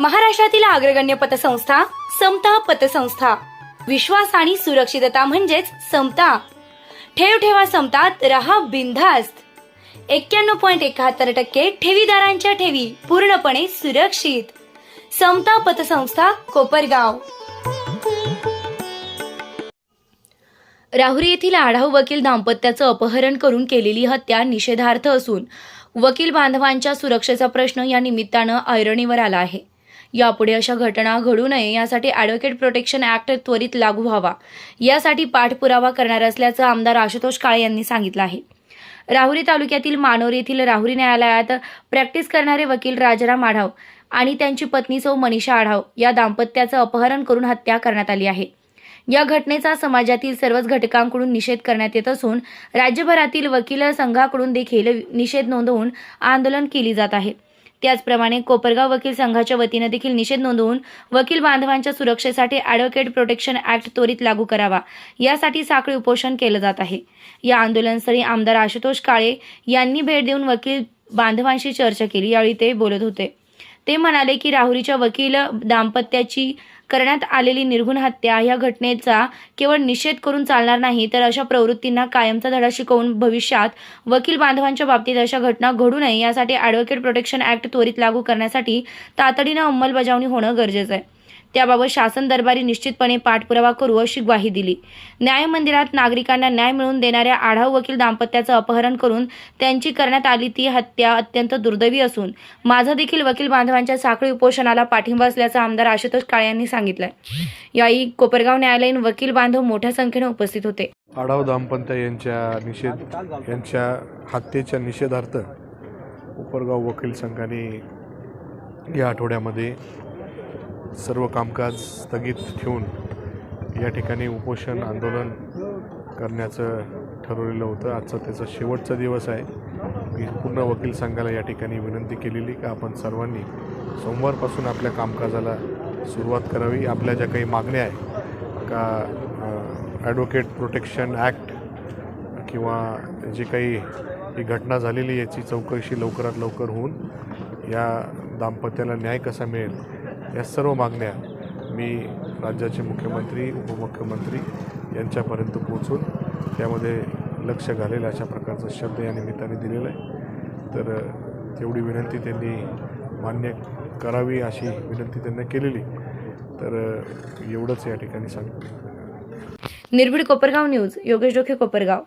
महाराष्ट्रातील अग्रगण्य पतसंस्था समता पतसंस्था. विश्वास आणि सुरक्षितता म्हणजेच समता. ठेव ठेवा समतात रहा बिनधास्त. एक्क्याण्णव पॉईंट एकाहत्तर टक्के ठेवीदारांच्या ठेवी पूर्णपणे सुरक्षित. समता पतसंस्था कोपरगाव. राहुरी येथील आढाव वकील दाम्पत्याचं अपहरण करून केलेली हत्या निषेधार्थ असून वकील बांधवांच्या सुरक्षेचा प्रश्न या निमित्तानं ऐरणीवर आला आहे. यापुढे अशा घटना घडू नये यासाठी ॲडव्होकेट प्रोटेक्शन ॲक्ट त्वरित लागू व्हावा. यासाठी पाठपुरावा करणार असल्याचं आमदार आशुतोष काळे यांनी सांगितलं आहे. राहुरी तालुक्यातील मानोर येथील राहुरी न्यायालयात प्रॅक्टिस करणारे वकील राजाराम आढाव आणि त्यांची पत्नी सौ मनीषा आढाव या दाम्पत्याचं अपहरण करून हत्या करण्यात आली आहे. या घटनेचा समाजातील सर्वच घटकांकडून निषेध करण्यात येत असून राज्यभरातील वकील संघाकडून देखील निषेध नोंदवून आंदोलन केली जात आहे. त्याचप्रमाणे कोपरगाव वकील संघाच्या वतीनं देखील निषेध नोंदवून वकील बांधवांच्या सुरक्षेसाठी ॲडव्होकेट प्रोटेक्शन ॲक्ट त्वरित लागू करावा. यासाठी साखळी उपोषण केलं जात आहे. या आंदोलनस्थळी आमदार आशुतोष काळे यांनी भेट देऊन वकील बांधवांशी चर्चा केली. यावेळी ते बोलत होते. ते म्हणाले की राहुरीच्या वकील दाम्पत्याची करण्यात आलेली निर्घुण हत्या या घटनेचा केवळ निषेध करून चालणार नाही तर अशा प्रवृत्तींना कायमचा धडा शिकवून भविष्यात वकील बांधवांच्या बाबतीत अशा घटना घडू नये यासाठी ॲडव्होकेट प्रोटेक्शन ॲक्ट त्वरित लागू करण्यासाठी तातडीनं अंमलबजावणी होणं गरजेचं आहे. त्याबाबत शासन दरबारी निश्चितपणे पाठपुरावा करू अशी ग्वाही दिली. न्याय मंदिरात नागरिकांना न्याय मिळवून देणाऱ्या आढाव वकील दाम्पत्याचं अपहरण करून त्यांची करण्यात आली ती हत्या अत्यंत दुर्दैवी असून माझा देखील वकील बांधवांच्या साखळी उपोषणाला पाठिंबा असल्याचं आमदार आशुतोष काळे यांनी सांगितलं यावेळी कोपरगाव न्यायालयीन वकील बांधव मोठ्या संख्येने उपस्थित होते. आढाव दाम्पत्य यांच्या निषेध यांच्या हत्येच्या निषेधार्थ कोपरगाव वकील संघाने या आठवड्यामध्ये सर्व कामकाज स्थगित ठेवून या ठिकाणी उपोषण आंदोलन करण्याचं ठरवलेलं होतं. आजचा त्याचा शेवटचा दिवस आहे. मी पूर्ण वकील संघाला या ठिकाणी विनंती केलेली का आपण सर्वांनी सोमवारपासून आपल्या कामकाजाला सुरुवात करावी. आपल्या ज्या काही मागण्या आहे का ॲडव्होकेट प्रोटेक्शन ॲक्ट किंवा जी काही ही घटना झालेली याची चौकशी लवकरात लवकर होऊन या दाम्पत्याला न्याय कसा मिळेल या सर्व मागण्या मी राज्याचे मुख्यमंत्री उपमुख्यमंत्री यांच्यापर्यंत पोचून त्यामध्ये लक्ष घालेल अशा प्रकारचा शब्द या निमित्ताने दिलेला आहे. तर तेवढी विनंती त्यांनी मान्य करावी अशी विनंती त्यांना केलेली. तर एवढंच या ठिकाणी सांगतो. निर्भीड कोपरगाव न्यूज योगेश डोके कोपरगाव.